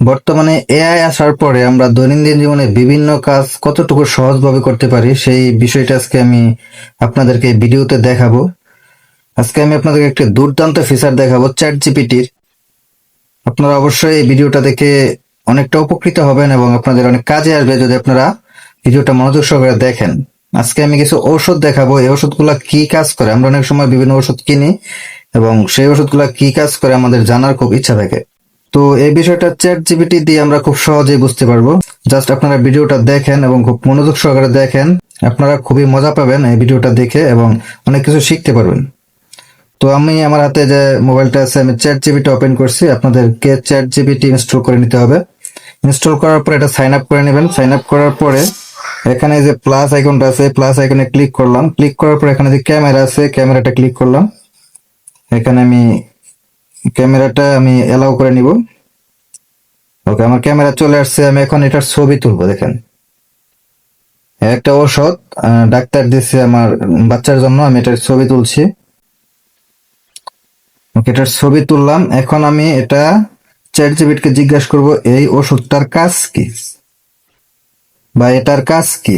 বর্তমানে এআই আসার পরে আমরা দৈনন্দিন জীবনে বিভিন্ন কাজ কতটুকু সহজভাবে করতে পারি সেই বিষয়টা আজকে আমি আপনাদেরকে ভিডিওতে দেখাবো। আজকে আমি আপনাদেরকে একটি দুর্দান্ত ফিচার দেখাবো চ্যাট জিপিটির আপনারা অবশ্যই এই ভিডিওটা দেখে অনেকটা উপকৃত হবেন এবং আপনাদের অনেক কাজে আসবে যদি আপনারা ভিডিওটা মনোযোগ সহকারে দেখেন। আজকে আমি কিছু ঔষধ দেখাবো। এই ওষুধগুলা কি কাজ করে? আমরা অনেক সময় বিভিন্ন ওষুধ কিনি এবং সেই ওষুধগুলা কি কাজ করে আমাদের জানার খুব ইচ্ছা থাকে। তো এই বিষয়টা চ্যাট জিপিটি দিয়ে আমরা খুব সহজেই বুঝতে পারব। জাস্ট আপনারা ভিডিওটা দেখেন এবং খুব মনোযোগ সহকারে দেখেন, আপনারা খুবই মজা পাবেন এই ভিডিওটা দেখে এবং অনেক কিছু শিখতে পারবেন। তো আমি আমার হাতে যে মোবাইলটা আছে, আমি চ্যাট জিপিটি ওপেন করছি। আপনাদেরকে চ্যাট জিপিটি ইনস্টল করে নিতে হবে। ইনস্টল করার পরে এটা সাইন আপ করে নেবেন। সাইন আপ করার পরে এখানে যে প্লাস আইকনটা আছে প্লাস আইকনে ক্লিক করলাম। ক্লিক করার পরে এখানে যে ক্যামেরা আছে ক্যামেরাটা ক্লিক করলাম। এখানে আমি ক্যামেরাটা আমি এলাও করে নিব। ওকে আমার ক্যামেরা চলে আসছে, আমি এখন এটার ছবি তুলবো, দেখেন। একটা ঔষধ ডাক্তার দিচ্ছে আমার বাচ্চার জন্য, আমি এটার ছবি তুলছি। ওকে এটার ছবি তুললাম, এখন আমি এটা চ্যাট জিপিটিকে জিজ্ঞাসা করব, এই ওষুধটার কাজ কি? বা এটার কাজ কি?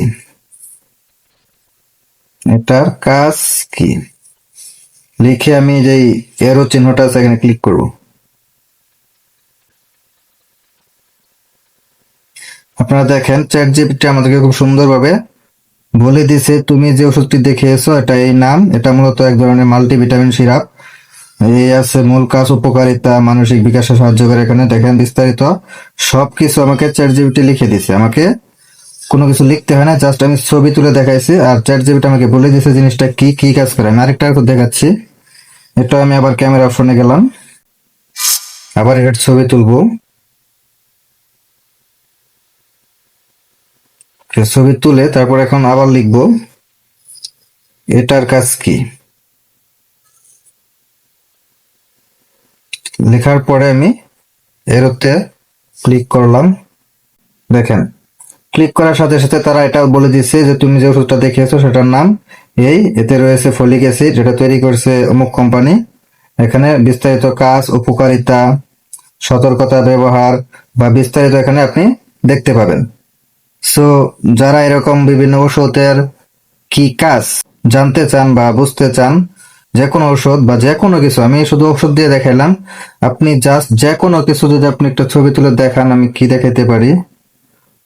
এটার কাজ কি? লিখে আমি যেই এরো চিহ্নটা আছে এখানে ক্লিক করব। আপনারা দেখেন চ্যাট জিপিটি আমাদেরকে খুব সুন্দরভাবে বলে দিছে তুমি যে ওষুধটি দেখিয়েছো, এটা এই নাম, এটা মূলত এক ধরনের মাল্টিভিটামিন সিরাপ। এই আছে মূল কাজ, উপকারিতা, মানসিক বিকাশে সাহায্য করে এখানে। দেখেন বিস্তারিত সবকিছু আমাকে চ্যাট জিপিটি লিখে দিছে আমাকে কোনো কিছু লিখতে হয় না জাস্ট আমি ছবি তুলে দেখাইছি আর চ্যাট জিপিটি আমাকে বলে দিয়েছে জিনিসটা কি কি কাজ করে। আমি আরেকটা দেখাচ্ছি। এটা আমি আবার ক্যামেরা অপশনে গেলাম। আবার এটার ছবি তুলবো। ছবি তুলে তারপর এখন আবার লিখব। এটার কাজ কি? লেখার পরে আমি এরোতে ক্লিক করলাম। দেখেন। ক্লিক করার সাথে সাথে তারা এটাও বলে দিচ্ছে যে তুমি যে ওষুধটা দেখিয়েছো সেটার নাম এই, এতে রয়েছে ফলিক অ্যাসিড, যেটা তৈরি করছে অমুক কোম্পানি। এখানে বিস্তারিত কাজ, উপকারিতা, সতর্কতা ব্যবহার বা বিস্তারিত এখানে আপনি দেখতে পাবেন। সো যারা এরকম বিভিন্ন ওষুধের কি কাজ জানতে চান বা বুঝতে চান, যে কোনো ওষুধ বা যে কোনো কিছু, আমি শুধু ওষুধ দিয়ে দেখাইলাম। আপনি জাস্ট যে কোনো কিছু যদি আপনি একটা ছবি তুলে দেখান, আমি কি দেখাইতে পারি?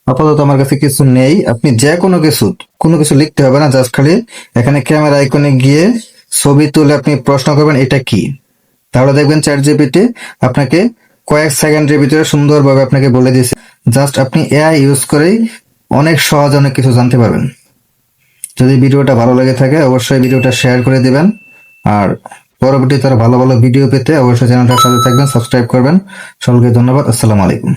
আপাতত আমার কাছে কিছু নেই। আপনি যে কোনো কিছু কোনো কিছু লিখতে হবে না জাস্ট খালি এখানে ক্যামেরা আইকনে গিয়ে ছবি তুলে আপনি প্রশ্ন করবেন, এটা কি? তাহলে দেখবেন চ্যাট জিপিটি আপনাকে কয়েক সেকেন্ডের ভিতরে সুন্দরভাবে আপনাকে বলে দিয়েছে। জাস্ট আপনি এআই ইউজ করেই অনেক সহজ অনেক কিছু জানতে পারবেন। যদি ভিডিওটা ভালো লেগে থাকে, অবশ্যই ভিডিওটা শেয়ার করে দিবেন। আর পরবর্তীতে আরও ভালো ভালো ভিডিও পেতে অবশ্যই চ্যানেলটার সাথে থাকবেন সাবস্ক্রাইব করবেন। সকলকে ধন্যবাদ, আসসালামু আলাইকুম।